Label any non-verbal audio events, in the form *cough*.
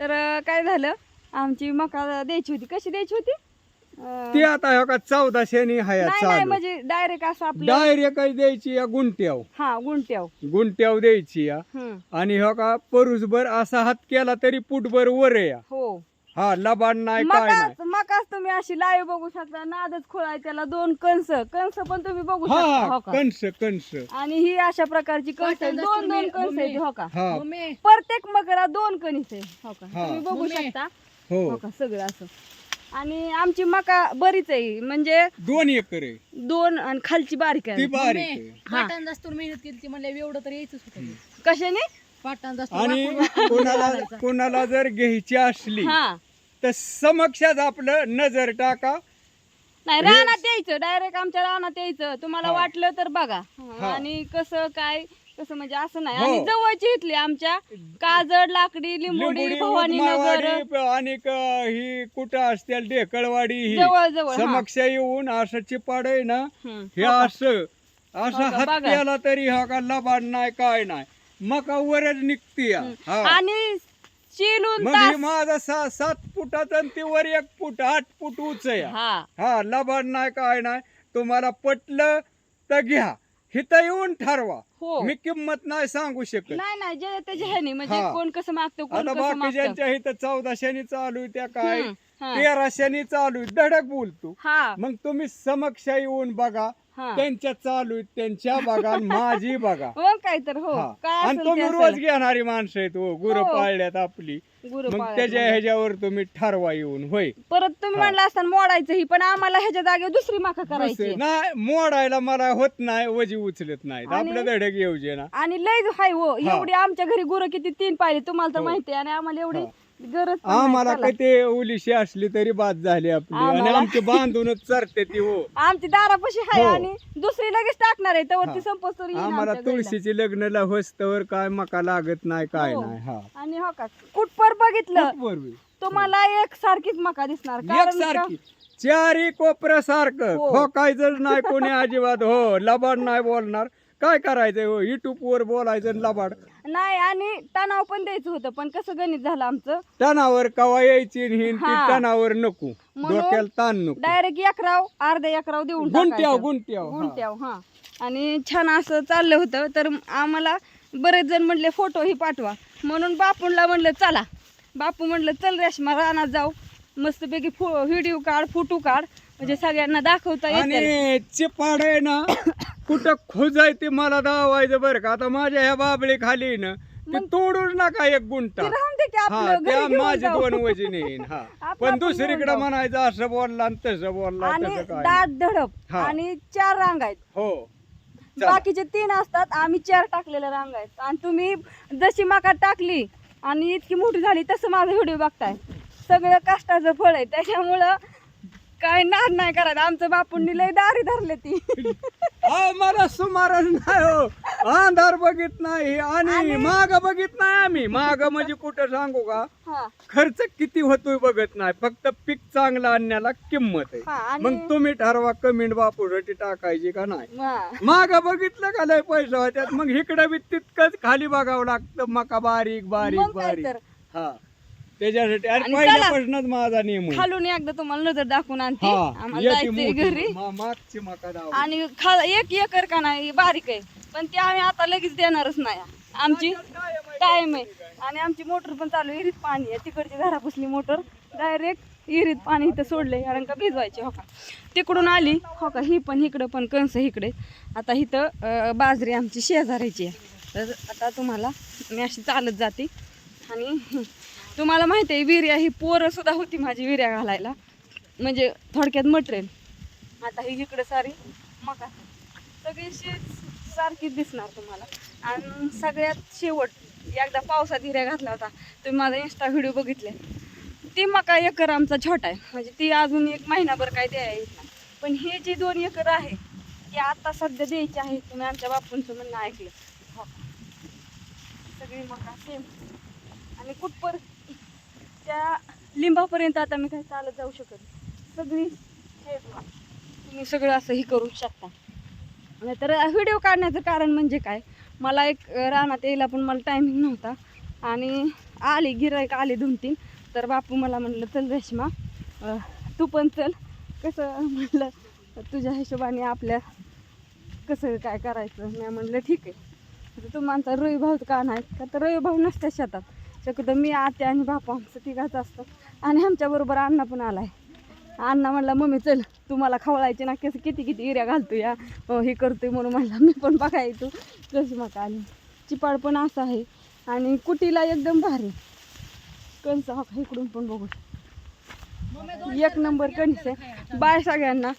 तर काय झालं? आमची मका द्यायची होती. कशी द्यायची होती? ती आता हो का हया नाही नाही चालू म्हणजे डायरेक्ट असं आपलं डायरेक्ट द्यायची या गुंट्याव हा गुंट्याव गुंट्याव द्यायची या. हम्म. आणि हो का परुसभर असा हात केला तरी पुटभर वर या. हो. हा लबाड नाही काय नाही. मकाच मकाच तुम्ही अशी लाईव्ह बघू शकता. नादच खोळाय त्याला. दोन कंस. कंस पण तुम्ही बघू हा शकता हा हो का? कंस कंस. आणि ही अशा प्रकारची कंस आहे. दोन दोन कंस आहेत हो का? हा. मम्मी प्रत्येक मकरा दोन कणीस आहे हो का? हा. तुम्ही बघू. शकता. हो. हो का? सगळं असं. आणि आमची मका बरीच आहे. म्हणजे दोन एकर आहे. दोन आणि खालची बारीक ती आहे. बारीक आहे जास्त मेहनत केली ती म्हणल्या एवढं तर यायचंच होतं. कशाने? पाटण जास्त आणि कोणाला. कोणाला जर घ्यायची असली हा. तर समक्षात आपलं नजर टाका नाही रानात यायचं डायरेक्ट आमच्या रानात यायचं तुम्हाला हा. वाटलं तर बघा हा. आणि कसं काय कसं म्हणजे असं नाही हो. आणि जवळची इथली आमच्या काजड लाकडी लिंबोडी लिंबोडी भवानी नगर आणि क- ही कुठं असतील ढेकळवाडी ही जवळ जवळ हा. समक्ष येऊन असं चिपाड आहे ना हम्म. हे हो? असं असं हो का? हात बघा. केला तरी हा का लबाड नाही काय नाही मका वरच निघती. हा आणि चिलून मग हे तास माझा सा सात फुटाचा आणि ते वर एक फुट आठ फुट उच या हा. हा लबाड नाही काय नाही. तुम्हाला पटलं तर घ्या. हिथं येऊन ठरवा. हो. मी किंमत नाही सांगू शकत. नाही नाही जे त्याच्या ह्यानी. म्हणजे हा. कोण कसं मागतो कोण आता कसं मागतं. बाकीच्यांच्या इथं चौदाशेनी चालू आहे त्या काय? हम्म. तेराशेनी चालू आहे धडक बोलतो हा मग तुम्ही समक्ष येऊन बघा हा त्यांच्या चालू आहेत त्यांच्या बघा आणि माझी बघा मग काय तर हो हा. काय आणि असेल तुम्ही रोज असेल. घेणारी माणसं आहेत हो गुरु हो. पाळल्यात आपली गुरु मग त्याच्या म्हणजे. ह्याच्यावर तुम्ही ठरवा येऊन होय परत तुम्ही हा. म्हणला असताना मोडायचं ही पण आम्हाला ह्याच्या जागेवर दुसरी माका करायची नाही मोडायला मला होत नाही वजी उचलत नाही आणि- आपलं धडक येऊ जे ना आणि लय हाय हो हा. एवढी आमच्या घरी गुरं किती तीन पाहिले तुम्हाला तर हो. माहिती आहे आणि आम्हाला एवढी हा. गरज पण नाही. आम्हाला चला. काय ते उलिशी असली तरी बाद झाली आपली. आणि आम्हाला- आमची बांधूनच चरते ती हो. आमची दारापाशी आहे हो. आणि दुसरी लगेच टाकणार आहे तर ती हा. संपोस आम्हाला तुळशीची लग्नला होस्तवर काय मका लागत नाही काय हो. नाही हा. आणि हो का? कुठपर बघितलं? बरोबर तुम्हाला एक सारखीच मका दिसणार. कारण का- सारखी चारी कोपऱ्या सारखं. हो. हो काय जर नाही कोणी अजिबात. हो लबाड नाही बोलणार. काय करायचंय हो? युट्यूब वर बोलायचं लबाड. नाही आणि तणाव पण द्यायचं होतं पण कसं गणित झालं आमचं? टनावर कवा यायची आणि ती हा. टनावर नको. म्हणून डोक्याला ताण नको. डायरेक्ट एकराव अर्ध्या एकराव देऊन गुंट्याव टाकायचं. गुंट्याव हा. गुंट्याव हा. आणि छान असं चाललं होतं तर आम्हाला बरेच जण म्हणले फोटो ही पाठवा. म्हणून बापूंला म्हणलं चला. बापू म्हणलं चल रेशमा रानात जाऊ. मस्तपैकी फो व्हिडिओ काढ फोटो काढ. म्हणजे सगळ्यांना दाखवता येते आणि चिपाड आहे ना कुठं खोजाय ते मला दावायचं बरं का? आता माझ्या ह्या बाबळी खाली ना ते तोडून नका एक गुंटा ते राहून दे की हा आपलं त्या घेऊन माझे जाऊ. दोन वजन येईन हा. *laughs* पण घेऊन दुसरीकडे जाऊ. म्हणायचं असं बोलला आणि तसं बोलला आणि तसं काय दाट धडप हा. आणि चार रांग आहेत. हो. चला. बाकीचे तीन असतात आम्ही चार टाकलेल्या रांग आहेत. आणि तुम्ही जशी मका टाकली आणि इतकी मोठी झाली तसं माझा व्हिडिओ बघताय. सगळं कष्टाचं फळ आहे. त्याच्यामुळं काय नाद नाही करायचं. आमचं बापूंनी लय दारी धरले ती. *laughs* मला सुमारच नाही हो. अंधार बघित नाही आणि आणि- माग बघित नाही आम्ही. माग म्हणजे कुठं सांगू का? हा. खर्च किती होतोय बघत नाही. फक्त पीक चांगलं आणण्याला किंमत हा, आहे आणि- मग तुम्ही ठरवा कमेंट बापूसाठी टाकायची का नाही. हा. माग बघितलं का लय पैसा होत्यात? मग इकडं बी तितकंच खाली बघावं लागतं. मका बारीक बारीक मग काय बारीक. तर? हा. त्याच्यासाठी. अरे आणि पहिल्यापासूनच माझा नियम आहे. खालून एकदा तुम्हाला नजर दाखवून आणते हा आम्हाला येते जायचंय मोठी. घरी. मा- मागची मका दाव आणि खा एक एकर का नाही बारीक आहे. पण ते आम्ही आता लगेच देणारच नाही. आमची टाइम आहे आणि आमची मोटर पण चालू आहे विहिरीत पाणी आहे. तिकडची घरापासली मोटर डायरेक्ट विहिरीत पाणी इथं सोडलंय कारण का भिजवायचे हो का? तिकडून आली हो का? ही पण इकडं पण कंस इकडे. आता इथं अं, बाजरी आमची शेजारायची आहे. तर आता तुम्हाला मी अशी चालत जाते. आणि तुम्हाला माहिती आहे विर्या ही पोरंसुद्धा होती माझी विर्या घालायला. म्हणजे थोडक्यात मटेरियल आता ही इकडं सारी मका. सगळी शे सारखीच दिसणार तुम्हाला. आणि सगळ्यात शेवट एकदा पावसात हिऱ्या घातला होता. तुम्ही माझा इंस्टा व्हिडिओ बघितले. ती मका एकर आमचा छोटा आहे. म्हणजे ती अजून एक महिनाभर काय द्यायला येत नाही. पण हे जे दोन एकर आहे ते आता सध्या द्यायचे आहे तुम्ही आमच्या बापूंचं म्हणणं ऐकलं. हो. सगळी मका सेम आणि कुठपर त्या लिंबापर्यंत आता मी काही चालत जाऊ शकत सगळी हेच तुम्ही सगळं असं हे करू शकता. तर व्हिडिओ काढण्याचं कारण म्हणजे काय? मला एक रानात यायला पण मला टायमिंग नव्हता. आणि आले गिरायक आले दोन तीन. तर बापू मला म्हणलं चल रेश्मा तू पण चल. कसं म्हटलं तुझ्या हिशोबाने आपल्या कसं काय करायचं? मी म्हणलं ठीक आहे. आता तुम्हाला रवी भाऊ का नाही का तर रवी भाऊ नसत्या शेतात. शक्यतो मी आते आणि बापा आमचं तिघाच असतं. आणि आमच्याबरोबर अण्णा पण आलाय. अण्णा म्हणला मम्मी चल तुम्हाला खवळायचे ना कसं किती किती इऱ्या घालतो या हो, हे करतोय म्हणून म्हणला मी पण बघाय कशी मका आली चिपाड पण असं आहे. आणि कुटीला एकदम भारी. कणस हा इकडून पण बघू. एक नंबर कणीस आहे. बाय सगळ्यांना.